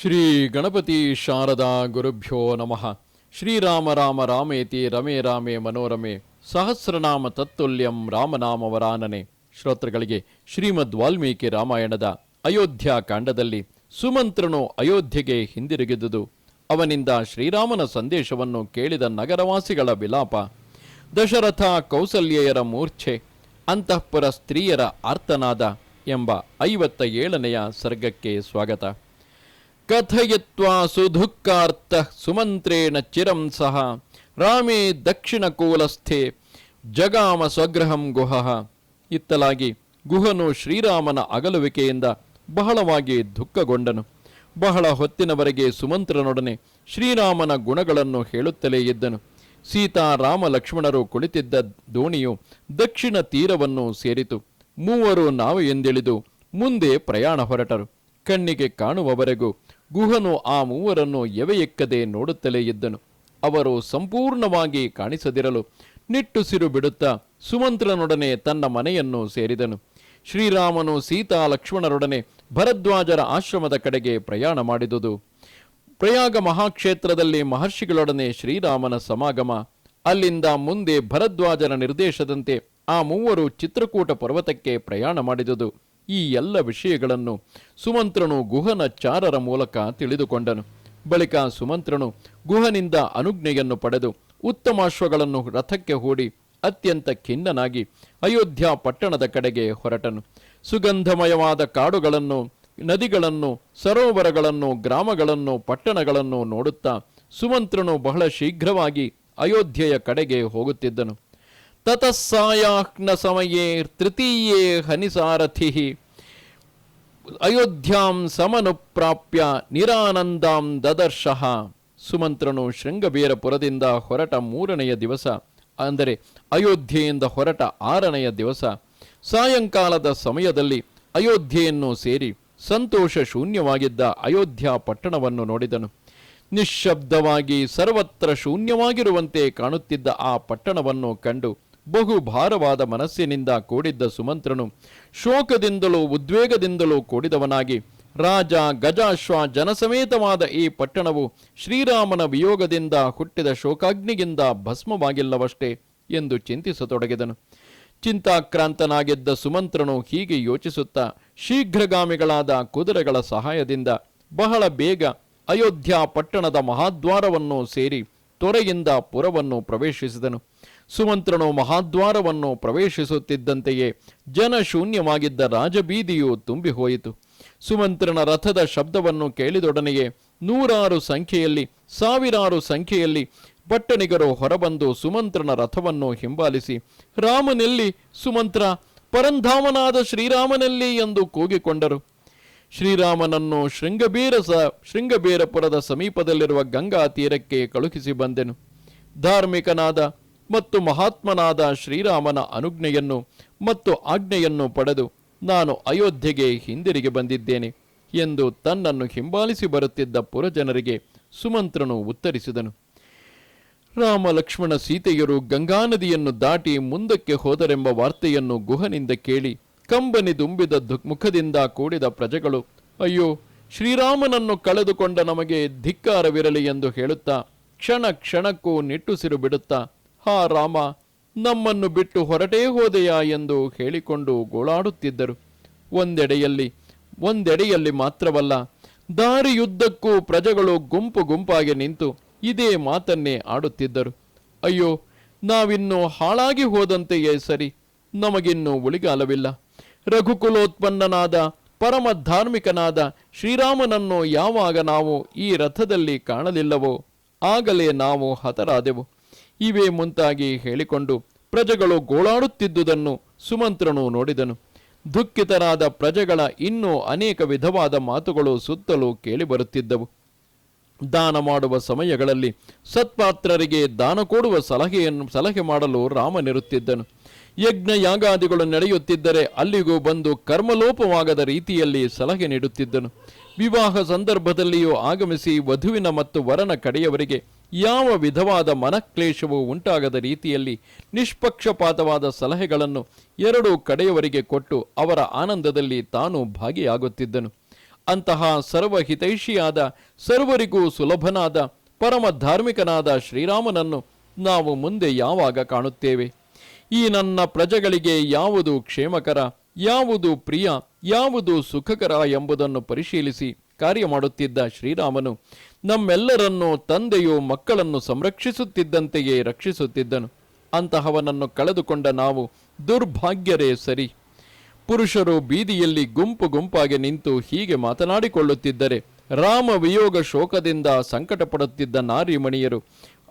ಶ್ರೀ ಗಣಪತಿ ಶಾರದಾ ಗುರುಭ್ಯೋ ನಮಃ. ಶ್ರೀರಾಮ ರಾಮ ರಾಮೇತಿ ರಮೇ ರಾಮೇ ಮನೋರಮೆ. ಸಹಸ್ರನಾಮ ತತ್ತುಲ್ಯಂ ರಾಮನಾಮ ವರಾನನೆ. ಶ್ರೋತೃಗಳಿಗೆ ಶ್ರೀಮದ್ ವಾಲ್ಮೀಕಿ ರಾಮಾಯಣದ ಅಯೋಧ್ಯ ಕಾಂಡದಲ್ಲಿ ಸುಮಂತ್ರನು ಅಯೋಧ್ಯೆಗೆ ಹಿಂದಿರುಗಿದುದು. ಅವನಿಂದ ಶ್ರೀರಾಮನ ಸಂದೇಶವನ್ನು ಕೇಳಿದ ನಗರವಾಸಿಗಳ ವಿಲಾಪ. ದಶರಥ ಕೌಸಲ್ಯೆಯರ ಮೂರ್ಛೆ, ಅಂತಃಪುರ ಸ್ತ್ರೀಯರ ಆರ್ತನಾದ ಎಂಬ ಐವತ್ತ ಏಳನೆಯ ಸರ್ಗಕ್ಕೆ ಸ್ವಾಗತ. ಕಥಯಿತ್ವಾ ಸುಧುಃಖಾರ್ಥ ಸುಮಂತ್ರೇಣ ಚಿರಂ ಸಹ. ರಾಮೇ ದಕ್ಷಿಣ ಕೋಲಸ್ಥೆ, ಜಗಾಮ ಸ್ವಗ್ರಹಂ ಗುಹಃ. ಇತ್ತಲಾಗಿ ಗುಹನು ಶ್ರೀರಾಮನ ಅಗಲುವಿಕೆಯಿಂದ ಬಹಳವಾಗಿ ದುಃಖಗೊಂಡನು. ಬಹಳ ಹೊತ್ತಿನವರೆಗೆ ಸುಮಂತ್ರನೊಡನೆ ಶ್ರೀರಾಮನ ಗುಣಗಳನ್ನು ಹೇಳುತ್ತಲೇ ಇದ್ದನು. ಸೀತಾ ರಾಮ ಲಕ್ಷ್ಮಣರು ಕುಳಿತಿದ್ದ ದೋಣಿಯು ದಕ್ಷಿಣ ತೀರವನ್ನು ಸೇರಿತು. ಮೂವರು ನಾವು ಎಂದಿಳಿದು ಮುಂದೆ ಪ್ರಯಾಣ ಹೊರಟರು. ಕಣ್ಣಿಗೆ ಕಾಣುವವರೆಗೂ ಗುಹನು ಆ ಮೂವರನ್ನು ಎವೆಯೆಕ್ಕದೆ ನೋಡುತ್ತಲೇ ಇದ್ದನು. ಅವರು ಸಂಪೂರ್ಣವಾಗಿ ಕಾಣಿಸದಿರಲು ನಿಟ್ಟುಸಿರು ಬಿಡುತ್ತಾ ಸುಮಂತ್ರನೊಡನೆ ತನ್ನ ಮನೆಯನ್ನು ಸೇರಿದನು. ಶ್ರೀರಾಮನು ಸೀತಾ ಲಕ್ಷ್ಮಣರೊಡನೆ ಭರದ್ವಾಜರ ಆಶ್ರಮದ ಕಡೆಗೆ ಪ್ರಯಾಣ ಮಾಡಿದುದು. ಪ್ರಯಾಗ ಮಹಾಕ್ಷೇತ್ರದಲ್ಲಿ ಮಹರ್ಷಿಗಳೊಡನೆ ಶ್ರೀರಾಮನ ಸಮಾಗಮ. ಅಲ್ಲಿಂದ ಮುಂದೆ ಭರದ್ವಾಜರ ನಿರ್ದೇಶದಂತೆ ಆ ಮೂವರು ಚಿತ್ರಕೂಟ ಪರ್ವತಕ್ಕೆ ಪ್ರಯಾಣ ಮಾಡಿದುದು. ಈ ಎಲ್ಲ ವಿಷಯಗಳನ್ನು ಸುಮಂತ್ರನು ಗುಹನ ಚಾರರ ಮೂಲಕ ತಿಳಿದುಕೊಂಡನು. ಬಳಿಕ ಸುಮಂತ್ರನು ಗುಹನಿಂದ ಅನುಜ್ಞೆಯನ್ನು ಪಡೆದು ಉತ್ತಮಾಶ್ವಗಳನ್ನು ರಥಕ್ಕೆ ಹೂಡಿ ಅತ್ಯಂತ ಖಿನ್ನನಾಗಿ ಅಯೋಧ್ಯ ಪಟ್ಟಣದ ಕಡೆಗೆ ಹೊರಟನು. ಸುಗಂಧಮಯವಾದ ಕಾಡುಗಳನ್ನು, ನದಿಗಳನ್ನು, ಸರೋವರಗಳನ್ನು, ಗ್ರಾಮಗಳನ್ನು, ಪಟ್ಟಣಗಳನ್ನು ನೋಡುತ್ತಾ ಸುಮಂತ್ರನು ಬಹಳ ಶೀಘ್ರವಾಗಿ ಅಯೋಧ್ಯೆಯ ಕಡೆಗೆ ಹೋಗುತ್ತಿದ್ದನು. ತತಸ್ಸಾಯಾಹ್ನ ಸಮಯೇ ತೃತೀಯೇ ಹನಿಸಾರಥಿ ಅಯೋಧ್ಯಾಂ ಸಮನುಪ್ರಾಪ್ಯ ನಿರಾನಂದಾಂ ದದರ್ಶಃ ಸುಮಂತ್ರನು ಶೃಂಗಬೀರಪುರದಿಂದ ಹೊರಟ ಮೂರನೆಯ ದಿವಸ, ಅಂದರೆ ಅಯೋಧ್ಯೆಯಿಂದ ಹೊರಟ ಆರನೆಯ ದಿವಸ. ಸಾಯಂಕಾಲದ ಸಮಯದಲ್ಲಿ ಅಯೋಧ್ಯೆಯನ್ನು ಸೇರಿ ಸಂತೋಷ ಶೂನ್ಯವಾಗಿದ್ದ ಅಯೋಧ್ಯ ಪಟ್ಟಣವನ್ನು ನೋಡಿದನು. ನಿಶ್ಶಬ್ದವಾಗಿ ಸರ್ವತ್ರ ಶೂನ್ಯವಾಗಿರುವಂತೆ ಕಾಣುತ್ತಿದ್ದ ಆ ಪಟ್ಟಣವನ್ನು ಕಂಡು ಬಹು ಭಾರವಾದ ಮನಸ್ಸಿನಿಂದ ಕೂಡಿದ್ದ ಸುಮಂತ್ರನು ಶೋಕದಿಂದಲೂ ಉದ್ವೇಗದಿಂದಲೂ ಕೂಡಿದವನಾಗಿ ರಾಜ, ಗಜಾಶ್ವ, ಜನಸಮೇತವಾದ ಈ ಪಟ್ಟಣವು ಶ್ರೀರಾಮನ ವಿಯೋಗದಿಂದ ಹುಟ್ಟಿದ ಶೋಕಾಗ್ನಿಗಿಂದ ಭಸ್ಮವಾಗಿಲ್ಲವಷ್ಟೇ ಎಂದು ಚಿಂತಿಸತೊಡಗಿದನು. ಚಿಂತಾಕ್ರಾಂತನಾಗಿದ್ದ ಸುಮಂತ್ರನು ಹೀಗೆ ಯೋಚಿಸುತ್ತಾ ಶೀಘ್ರಗಾಮಿಗಳಾದ ಕುದುರೆಗಳ ಸಹಾಯದಿಂದ ಬಹಳ ಬೇಗ ಅಯೋಧ್ಯ ಪಟ್ಟಣದ ಮಹಾದ್ವಾರವನ್ನು ಸೇರಿ ತೊರೆಯಿಂದ ಪುರವನ್ನು ಪ್ರವೇಶಿಸಿದನು. ಸುಮಂತ್ರನು ಮಹಾದ್ವಾರವನ್ನು ಪ್ರವೇಶಿಸುತ್ತಿದ್ದಂತೆಯೇ ಜನಶೂನ್ಯವಾಗಿದ್ದ ರಾಜಬೀದಿಯು ತುಂಬಿ ಹೋಯಿತು ಸುಮಂತ್ರನ ರಥದ ಶಬ್ದವನ್ನು ಕೇಳಿದೊಡನೆಯೇ ನೂರಾರು ಸಂಖ್ಯೆಯಲ್ಲಿ, ಸಾವಿರಾರು ಸಂಖ್ಯೆಯಲ್ಲಿ ಪಟ್ಟಣಿಗರು ಹೊರಬಂದು ಸುಮಂತ್ರನ ರಥವನ್ನು ಹಿಂಬಾಲಿಸಿ, ರಾಮನೆಲ್ಲಿ ಸುಮಂತ್ರ, ಪರಂಧಾಮನಾದ ಶ್ರೀರಾಮನೆಲ್ಲಿ ಎಂದು ಕೂಗಿಕೊಂಡರು. ಶ್ರೀರಾಮನನ್ನು ಶೃಂಗಬೀರ ಸ, ಶೃಂಗಬೀರಪುರದ ಸಮೀಪದಲ್ಲಿರುವ ಗಂಗಾ ತೀರಕ್ಕೆ ಕಳುಹಿಸಿ ಬಂದೆನು. ಧಾರ್ಮಿಕನಾದ ಮತ್ತು ಮಹಾತ್ಮನಾದ ಶ್ರೀರಾಮನ ಅನುಜ್ಞೆಯನ್ನು ಮತ್ತು ಆಜ್ಞೆಯನ್ನು ಪಡೆದು ನಾನು ಅಯೋಧ್ಯೆಗೆ ಹಿಂದಿರುಗಿ ಬಂದಿದ್ದೇನೆ ಎಂದು ತನ್ನನ್ನು ಹಿಂಬಾಲಿಸಿ ಬರುತ್ತಿದ್ದ ಪುರಜನರಿಗೆ ಸುಮಂತ್ರನು ಉತ್ತರಿಸಿದನು. ರಾಮ ಲಕ್ಷ್ಮಣ ಸೀತೆಯರು ಗಂಗಾ ನದಿಯನ್ನು ದಾಟಿ ಮುಂದಕ್ಕೆ ಹೋದರೆಂಬ ವಾರ್ತೆಯನ್ನು ಗುಹನಿಂದ ಕೇಳಿ ಕಂಬನಿ ದುಂಬಿದ ಮುಖದಿಂದ ಕೂಡಿದ ಪ್ರಜೆಗಳು, ಅಯ್ಯೋ, ಶ್ರೀರಾಮನನ್ನು ಕಳೆದುಕೊಂಡ ನಮಗೆ ಧಿಕ್ಕಾರವಿರಲಿ ಎಂದು ಹೇಳುತ್ತಾ ಕ್ಷಣ ಕ್ಷಣಕ್ಕೂ ನಿಟ್ಟುಸಿರು ಬಿಡುತ್ತಾ ಹಾ ರಾಮ, ನಮ್ಮನ್ನು ಬಿಟ್ಟು ಹೊರಟೇ ಹೋದೆಯಾ ಎಂದು ಹೇಳಿಕೊಂಡು ಗೋಳಾಡುತ್ತಿದ್ದರು. ಒಂದೆಡೆಯಲ್ಲಿ ಒಂದೆಡೆಯಲ್ಲಿ ಮಾತ್ರವಲ್ಲ, ದಾರಿಯುದ್ದಕ್ಕೂ ಪ್ರಜೆಗಳು ಗುಂಪು ಗುಂಪಾಗಿ ನಿಂತು ಇದೇ ಮಾತನ್ನೇ ಆಡುತ್ತಿದ್ದರು. ಅಯ್ಯೋ, ನಾವಿನ್ನು ಹಾಳಾಗಿ ಹೋದಂತೆಯೇ ಸರಿ, ನಮಗಿನ್ನು ಉಳಿಗಾಲವಿಲ್ಲ. ರಘುಕುಲೋತ್ಪನ್ನನಾದ ಪರಮ ಧಾರ್ಮಿಕನಾದ ಶ್ರೀರಾಮನನ್ನು ಯಾವಾಗ ನಾವು ಈ ರಥದಲ್ಲಿ ಕಾಣಲಿಲ್ಲವೋ, ಆಗಲೇ ನಾವು ಹತರಾದೆವು. ಇವೇ ಮುಂತಾಗಿ ಹೇಳಿಕೊಂಡು ಪ್ರಜೆಗಳು ಗೋಳಾಡುತ್ತಿದ್ದುದನ್ನು ಸುಮಂತ್ರನು ನೋಡಿದನು. ದುಃಖಿತರಾದ ಪ್ರಜೆಗಳ ಇನ್ನೂ ಅನೇಕ ವಿಧವಾದ ಮಾತುಗಳು ಸುತ್ತಲೂ ಕೇಳಿಬರುತ್ತಿದ್ದವು ದಾನ ಮಾಡುವ ಸಮಯಗಳಲ್ಲಿ ಸತ್ಪಾತ್ರರಿಗೆ ದಾನ ಕೊಡುವ ಸಲಹೆಯನ್ನು ಸಲಹೆ ಮಾಡಲು ರಾಮನಿರುತ್ತಿದ್ದನು ಯಜ್ಞ ಯಾಗಾದಿಗಳು ನಡೆಯುತ್ತಿದ್ದರೆ ಅಲ್ಲಿಗೂ ಬಂದು ಕರ್ಮಲೋಪವಾಗದ ರೀತಿಯಲ್ಲಿ ಸಲಹೆ ನೀಡುತ್ತಿದ್ದನು. ವಿವಾಹ ಸಂದರ್ಭದಲ್ಲಿಯೂ ಆಗಮಿಸಿ ವಧುವಿನ ಮತ್ತು ವರನ ಕಡೆಯವರಿಗೆ ಯಾವ ವಿಧವಾದ ಮನಕ್ಲೇಶವು ಉಂಟಾಗದ ರೀತಿಯಲ್ಲಿ ನಿಷ್ಪಕ್ಷಪಾತವಾದ ಸಲಹೆಗಳನ್ನು ಎರಡೂ ಕಡೆಯವರಿಗೆ ಕೊಟ್ಟು ಅವರ ಆನಂದದಲ್ಲಿ ತಾನು ಭಾಗಿಯಾಗುತ್ತಿದ್ದನು. ಅಂತಹ ಸರ್ವಹಿತೈಷಿಯಾದ, ಸರ್ವರಿಗೂ ಸುಲಭನಾದ, ಪರಮ ಧಾರ್ಮಿಕನಾದ ಶ್ರೀರಾಮನನ್ನು ನಾವು ಮುಂದೆ ಯಾವಾಗ ಕಾಣುತ್ತೇವೆ? ಈ ನನ್ನ ಪ್ರಜೆಗಳಿಗೆ ಯಾವುದು ಕ್ಷೇಮಕರ, ಯಾವುದು ಪ್ರಿಯ, ಯಾವುದು ಸುಖಕರ ಎಂಬುದನ್ನು ಪರಿಶೀಲಿಸಿ ಕಾರ್ಯ ಮಾಡುತ್ತಿದ್ದ ಶ್ರೀರಾಮನು ನಮ್ಮೆಲ್ಲರನ್ನು ತಂದೆಯು ಮಕ್ಕಳನ್ನು ಸಂರಕ್ಷಿಸುತ್ತಿದ್ದಂತೆಯೇ ರಕ್ಷಿಸುತ್ತಿದ್ದನು. ಅಂತಹವನನ್ನು ಕಳೆದುಕೊಂಡ ನಾವು ದುರ್ಭಾಗ್ಯರೇ ಸರಿ. ಪುರುಷರು ಬೀದಿಯಲ್ಲಿ ಗುಂಪು ಗುಂಪಾಗಿ ನಿಂತು ಹೀಗೆ ಮಾತನಾಡಿಕೊಳ್ಳುತ್ತಿದ್ದರೆ ರಾಮ ವಿಯೋಗ ಶೋಕದಿಂದ ಸಂಕಟ ಪಡುತ್ತಿದ್ದ ನಾರಿಮಣಿಯರು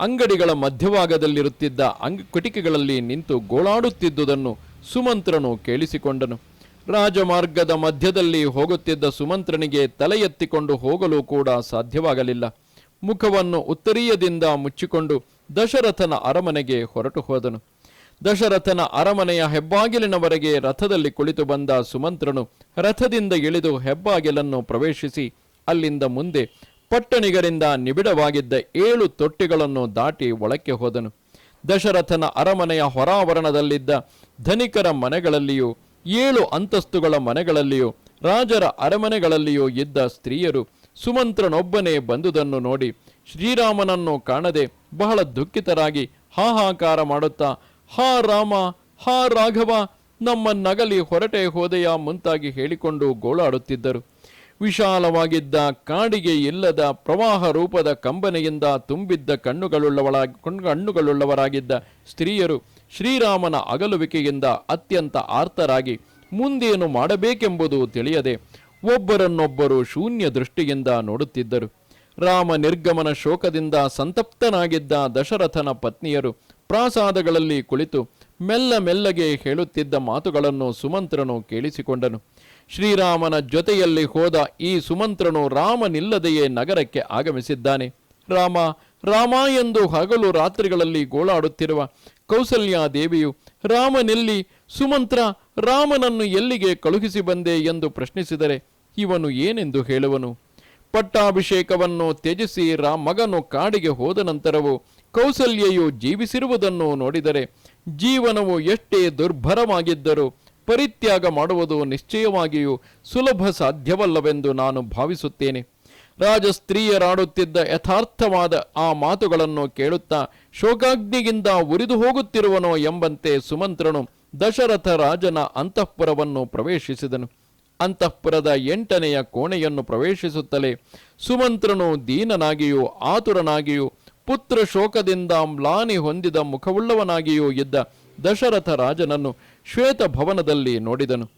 ಅಂಗಡಿಗಳ ಮಧ್ಯಭಾಗದಲ್ಲಿರುತ್ತಿದ್ದ ಅಂಗ್ ಕಿಟಿಕೆಗಳಲ್ಲಿ ನಿಂತು ಗೋಳಾಡುತ್ತಿದ್ದುದನ್ನು ಸುಮಂತ್ರನು ಕೇಳಿಸಿಕೊಂಡನು. ರಾಜಮಾರ್ಗದ ಮಧ್ಯದಲ್ಲಿ ಹೋಗುತ್ತಿದ್ದ ಸುಮಂತ್ರನಿಗೆ ತಲೆ ಎತ್ತಿಕೊಂಡು ಹೋಗಲು ಕೂಡ ಸಾಧ್ಯವಾಗಲಿಲ್ಲ. ಮುಖವನ್ನು ಉತ್ತರೀಯದಿಂದ ಮುಚ್ಚಿಕೊಂಡು ದಶರಥನ ಅರಮನೆಗೆ ಹೊರಟು ಹೋದನು. ದಶರಥನ ಅರಮನೆಯ ಹೆಬ್ಬಾಗಿಲಿನವರೆಗೆ ರಥದಲ್ಲಿ ಕುಳಿತು ಬಂದ ಸುಮಂತ್ರನು ರಥದಿಂದ ಇಳಿದು ಹೆಬ್ಬಾಗಿಲನ್ನು ಪ್ರವೇಶಿಸಿ ಅಲ್ಲಿಂದ ಮುಂದೆ ಪಟ್ಟಣಿಗರಿಂದ ನಿಬಿಡವಾಗಿದ್ದ ಏಳು ತೊಟ್ಟಿಗಳನ್ನು ದಾಟಿ ಒಳಕ್ಕೆ ಹೋದನು. ದಶರಥನ ಅರಮನೆಯ ಹೊರಾವರಣದಲ್ಲಿದ್ದ ಧನಿಕರ ಮನೆಗಳಲ್ಲಿಯೂ ಏಳು ಅಂತಸ್ತುಗಳ ಮನೆಗಳಲ್ಲಿಯೂ, ರಾಜರ ಅರಮನೆಗಳಲ್ಲಿಯೂ ಇದ್ದ ಸ್ತ್ರೀಯರು ಸುಮಂತ್ರನೊಬ್ಬನೇ ಬಂದುದನ್ನು ನೋಡಿ ಶ್ರೀರಾಮನನ್ನು ಕಾಣದೆ ಬಹಳ ದುಃಖಿತರಾಗಿ ಹಾಹಾಕಾರ ಮಾಡುತ್ತಾ, ಹಾ ರಾಮ, ಹಾ ರಾಘವ ನಮ್ಮ ನಗಲಿ ಹೊರಟೆ ಹೋದೆಯ ಮುಂತಾಗಿ ಹೇಳಿಕೊಂಡು ಗೋಳಾಡುತ್ತಿದ್ದರು. ವಿಶಾಲವಾಗಿದ್ದ ಕಾಡಿಗೆ ಇಲ್ಲದ ಪ್ರವಾಹ ರೂಪದ ಕಂಬನೆಯಿಂದ ತುಂಬಿದ್ದ ಕಣ್ಣುಗಳುಳ್ಳವಳ ಕಣ್ಣುಗಳುಳ್ಳವರಾಗಿದ್ದ ಸ್ತ್ರೀಯರು ಶ್ರೀರಾಮನ ಅಗಲುವಿಕೆಯಿಂದ ಅತ್ಯಂತ ಆರ್ತರಾಗಿ ಮುಂದೇನು ಮಾಡಬೇಕೆಂಬುದು ತಿಳಿಯದೆ ಒಬ್ಬರನ್ನೊಬ್ಬರು ಶೂನ್ಯ ದೃಷ್ಟಿಯಿಂದ ನೋಡುತ್ತಿದ್ದರು. ರಾಮ ನಿರ್ಗಮನ ಶೋಕದಿಂದ ಸಂತಪ್ತನಾಗಿದ್ದ ದಶರಥನ ಪತ್ನಿಯರು ಪ್ರಾಸಾದಗಳಲ್ಲಿ ಕುಳಿತು ಮೆಲ್ಲ ಮೆಲ್ಲಗೆ ಹೇಳುತ್ತಿದ್ದ ಮಾತುಗಳನ್ನು ಸುಮಂತ್ರನು ಕೇಳಿಸಿಕೊಂಡನು. ಶ್ರೀರಾಮನ ಜೊತೆಯಲ್ಲಿ ಹೋದ ಈ ಸುಮಂತ್ರನು ರಾಮನಿಲ್ಲದೆಯೇ ನಗರಕ್ಕೆ ಆಗಮಿಸಿದ್ದಾನೆ. ರಾಮ ರಾಮ ಎಂದು ಹಗಲು ರಾತ್ರಿಗಳಲ್ಲಿ ಗೋಳಾಡುತ್ತಿರುವ ಕೌಸಲ್ಯ ದೇವಿಯು ರಾಮನೆಲ್ಲಿ ಸುಮಂತ್ರ, ರಾಮನನ್ನು ಎಲ್ಲಿಗೆ ಕಳುಹಿಸಿ ಬಂದೆ ಎಂದು ಪ್ರಶ್ನಿಸಿದರೆ, ಇವನು ಏನೆಂದು ಹೇಳುವನು? ಪಟ್ಟಾಭಿಷೇಕವನ್ನು ತ್ಯಜಿಸಿ ರಾ ಮಗನು ಕಾಡಿಗೆ ಹೋದ ನಂತರವೂ ಕೌಸಲ್ಯೆಯು ಜೀವಿಸಿರುವುದನ್ನು ನೋಡಿದರೆ, ಜೀವನವು ಎಷ್ಟೇ ದುರ್ಭರವಾಗಿದ್ದರೂ ಪರಿತ್ಯಾಗ ಮಾಡುವುದು ನಿಶ್ಚಯವಾಗಿಯೂ ಸುಲಭ ಸಾಧ್ಯವಲ್ಲವೆಂದು ನಾನು ಭಾವಿಸುತ್ತೇನೆ. ರಾಜಸ್ತ್ರೀಯರಾಡುತ್ತಿದ್ದ ಯಥಾರ್ಥವಾದ ಆ ಮಾತುಗಳನ್ನು ಕೇಳುತ್ತಾ ಶೋಕಾಗ್ನಿಗಿಂದ ಉರಿದು ಹೋಗುತ್ತಿರುವನೋ ಎಂಬಂತೆ ಸುಮಂತ್ರನು ದಶರಥ ರಾಜನ ಅಂತಃಪುರವನ್ನು ಪ್ರವೇಶಿಸಿದನು. ಅಂತಃಪುರದ ಎಂಟನೆಯ ಕೋಣೆಯನ್ನು ಪ್ರವೇಶಿಸುತ್ತಲೇ ಸುಮಂತ್ರನು ದೀನನಾಗಿಯೂ ಆತುರನಾಗಿಯೂ ಪುತ್ರ ಶೋಕದಿಂದ ಮ್ಲಾನಿ ಹೊಂದಿದ ಮುಖವುಳ್ಳವನಾಗಿಯೂ ಇದ್ದ ದಶರಥ ರಾಜನನ್ನು ಶ್ವೇತಭವನದಲ್ಲಿ ನೋಡಿದನು.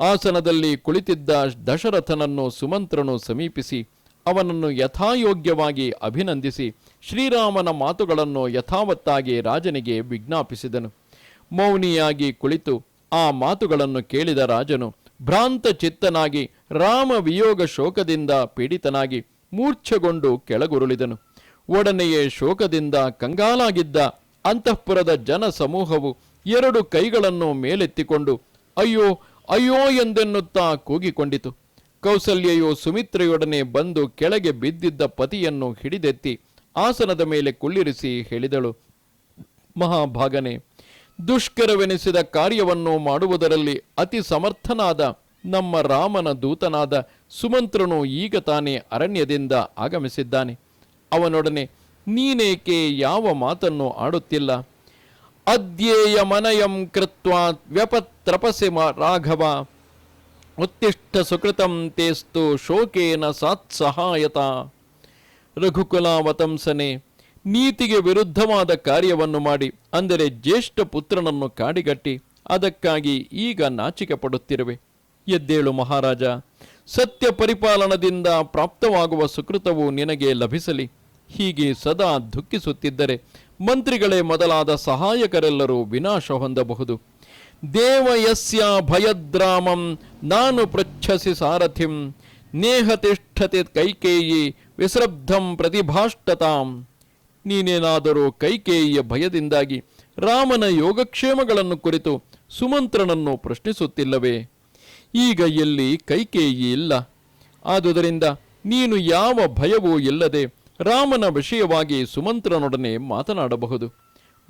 ಆಸನದಲ್ಲಿ ಕುಳಿತಿದ್ದ ದಶರಥನನ್ನು ಸುಮಂತ್ರನು ಸಮೀಪಿಸಿ ಅವನನ್ನು ಯಥಾಯೋಗ್ಯವಾಗಿ ಅಭಿನಂದಿಸಿ ಶ್ರೀರಾಮನ ಮಾತುಗಳನ್ನು ಯಥಾವತ್ತಾಗಿ ರಾಜನಿಗೆ ವಿಜ್ಞಾಪಿಸಿದನು. ಮೌನಿಯಾಗಿ ಕುಳಿತು ಆ ಮಾತುಗಳನ್ನು ಕೇಳಿದ ರಾಜನು ಭ್ರಾಂತ ಚಿತ್ತನಾಗಿ ರಾಮ ವಿಯೋಗ ಶೋಕದಿಂದ ಪೀಡಿತನಾಗಿ ಮೂರ್ಛೆಗೊಂಡು ಕೆಳಗುರುಳಿದನು. ಒಡನೆಯೇ ಶೋಕದಿಂದ ಕಂಗಾಲಾಗಿದ್ದ ಅಂತಃಪುರದ ಜನ ಸಮೂಹವು ಎರಡು ಕೈಗಳನ್ನು ಮೇಲೆತ್ತಿಕೊಂಡು ಅಯ್ಯೋ ಅಯ್ಯೋ ಎಂದೆನ್ನುತ್ತಾ ಕೂಗಿಕೊಂಡಿತು. ಕೌಸಲ್ಯೆಯು ಸುಮಿತ್ರೆಯೊಡನೆ ಬಂದು ಕೆಳಗೆ ಬಿದ್ದಿದ್ದ ಪತಿಯನ್ನು ಹಿಡಿದೆತ್ತಿ ಆಸನದ ಮೇಲೆ ಕುಳ್ಳಿರಿಸಿ ಹೇಳಿದಳು, ಮಹಾಭಾಗನೆ, ದುಷ್ಕರವೆನಿಸಿದ ಕಾರ್ಯವನ್ನು ಮಾಡುವುದರಲ್ಲಿ ಅತಿ ಸಮರ್ಥನಾದ ನಮ್ಮ ರಾಮನ ದೂತನಾದ ಸುಮಂತ್ರನು ಈಗ ತಾನೇ ಅರಣ್ಯದಿಂದ ಆಗಮಿಸಿದ್ದಾನೆ. ಅವನೊಡನೆ ನೀನೇಕೆ ಯಾವ ಮಾತನ್ನು ಆಡುತ್ತಿಲ್ಲ? ಅಧ್ಯೇಯ ಮನಯಂ ಕೃತ್ವಾ ವ್ಯಪತ್ರಪಸೆ ರಾಘವ ಉತ್ತಿಷ್ಠ ಸುಕೃತಂ ತೇಸ್ತು ಶೋಕೇನ ರಘುಕುಲ ರಘುಕುಲಾವತಂಸನೆ ನೀತಿಗೆ ವಿರುದ್ಧವಾದ ಕಾರ್ಯವನ್ನು ಮಾಡಿ, ಅಂದರೆ ಜ್ಯೇಷ್ಠ ಪುತ್ರನನ್ನು ಕಾಡಿಗಟ್ಟಿ, ಅದಕ್ಕಾಗಿ ಈಗ ನಾಚಿಕೆ ಪಡುತ್ತಿರುವೆ ಎದ್ದೇಳು ಮಹಾರಾಜ, ಸತ್ಯ ಪರಿಪಾಲನದಿಂದ ಪ್ರಾಪ್ತವಾಗುವ ಸುಕೃತವು ನಿನಗೆ ಲಭಿಸಲಿ. ಹೀಗೆ ಸದಾ ದುಃಖಿಸುತ್ತಿದ್ದರೆ ಮಂತ್ರಿಗಳೇ ಮೊದಲಾದ ಸಹಾಯಕರೆಲ್ಲರೂ ವಿನಾಶ ಹೊಂದಬಹುದು. ದೇವಯಸ್ಯ ಭಯದ್ರಾಮಂ, ನಾನು ಪೃಚ್ಛಸಿ ಸಾರಥಿಂ, ನೇಹ ತಿಷ್ಠತೆ ಕೈಕೇಯಿ ವಿಸ್ರಬ್ಧಂ ಪ್ರತಿಭಾಷ್ಟತಾಂ. ನೀನೇನಾದರೂ ಕೈಕೇಯಿಯ ಭಯದಿಂದಾಗಿ ರಾಮನ ಯೋಗಕ್ಷೇಮಗಳನ್ನು ಕುರಿತು ಸುಮಂತ್ರನನ್ನು ಪ್ರಶ್ನಿಸುತ್ತಿಲ್ಲವೇ? ಈಗ ಎಲ್ಲಿ ಕೈಕೇಯಿ ಇಲ್ಲ. ಆದುದರಿಂದ ನೀನು ಯಾವ ಭಯವೂ ಇಲ್ಲದೆ ರಾಮನ ವಿಷಯವಾಗಿ ಸುಮಂತ್ರನೊಡನೆ ಮಾತನಾಡಬಹುದು.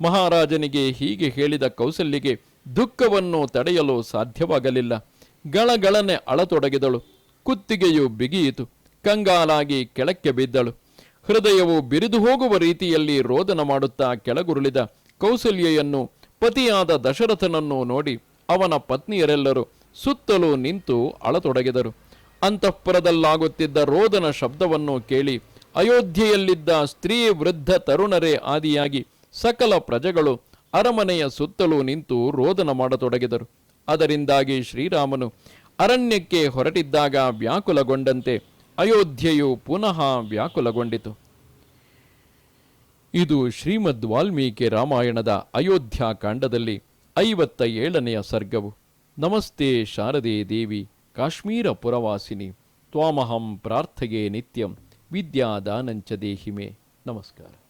ಮಹಾರಾಜನಿಗೆ ಹೀಗೆ ಹೇಳಿದ ಕೌಸಲ್ಯಗೆ ದುಃಖವನ್ನು ತಡೆಯಲು ಸಾಧ್ಯವಾಗಲಿಲ್ಲ. ಗಳಗಳನೆ ಅಳತೊಡಗಿದಳು. ಕುತ್ತಿಗೆಯು ಬಿಗಿಯಿತು. ಕಂಗಾಲಾಗಿ ಕೆಳಕ್ಕೆ ಬಿದ್ದಳು. ಹೃದಯವು ಬಿರಿದು ಹೋಗುವ ರೀತಿಯಲ್ಲಿ ರೋದನ ಮಾಡುತ್ತಾ ಕೆಳಗುರುಳಿದ. ಕೌಸಲ್ಯೆಯನ್ನು ಪತಿಯಾದ ದಶರಥನನ್ನು ನೋಡಿ ಅವನ ಪತ್ನಿಯರೆಲ್ಲರೂ ಸುತ್ತಲೂ ನಿಂತು ಅಳತೊಡಗಿದರು. ಅಂತಃಪುರದಲ್ಲಾಗುತ್ತಿದ್ದ ರೋದನ ಶಬ್ದವನ್ನು ಕೇಳಿ ಅಯೋಧ್ಯೆಯಲ್ಲಿದ್ದ ಸ್ತ್ರೀ ವೃದ್ಧ ತರುಣರೇ ಆದಿಯಾಗಿ ಸಕಲ ಪ್ರಜೆಗಳು ಅರಮನೆಯ ಸುತ್ತಲೂ ನಿಂತು ರೋದನ ಮಾಡತೊಡಗಿದರು. ಅದರಿಂದಾಗಿ ಶ್ರೀರಾಮನು ಅರಣ್ಯಕ್ಕೆ ಹೊರಟಿದ್ದಾಗ ವ್ಯಾಕುಲಗೊಂಡಂತೆ ಅಯೋಧ್ಯೆಯು ಪುನಃ ವ್ಯಾಕುಲಗೊಂಡಿತು. ಇದು ಶ್ರೀಮದ್ ವಾಲ್ಮೀಕಿ ರಾಮಾಯಣದ ಅಯೋಧ್ಯ ಕಾಂಡದಲ್ಲಿ ಐವತ್ತ ಏಳನೆಯ ಸರ್ಗವು. ನಮಸ್ತೆ ಶಾರದೆ ದೇವಿ, ಕಾಶ್ಮೀರ ಪುರವಾಸಿನಿ, ತ್ವಾಮಹಂ ಪ್ರಾರ್ಥಗೆ ನಿತ್ಯಂ, ವಿದ್ಯಾದಾನಂಚ ದೇಹಿಮೆ. ನಮಸ್ಕಾರ.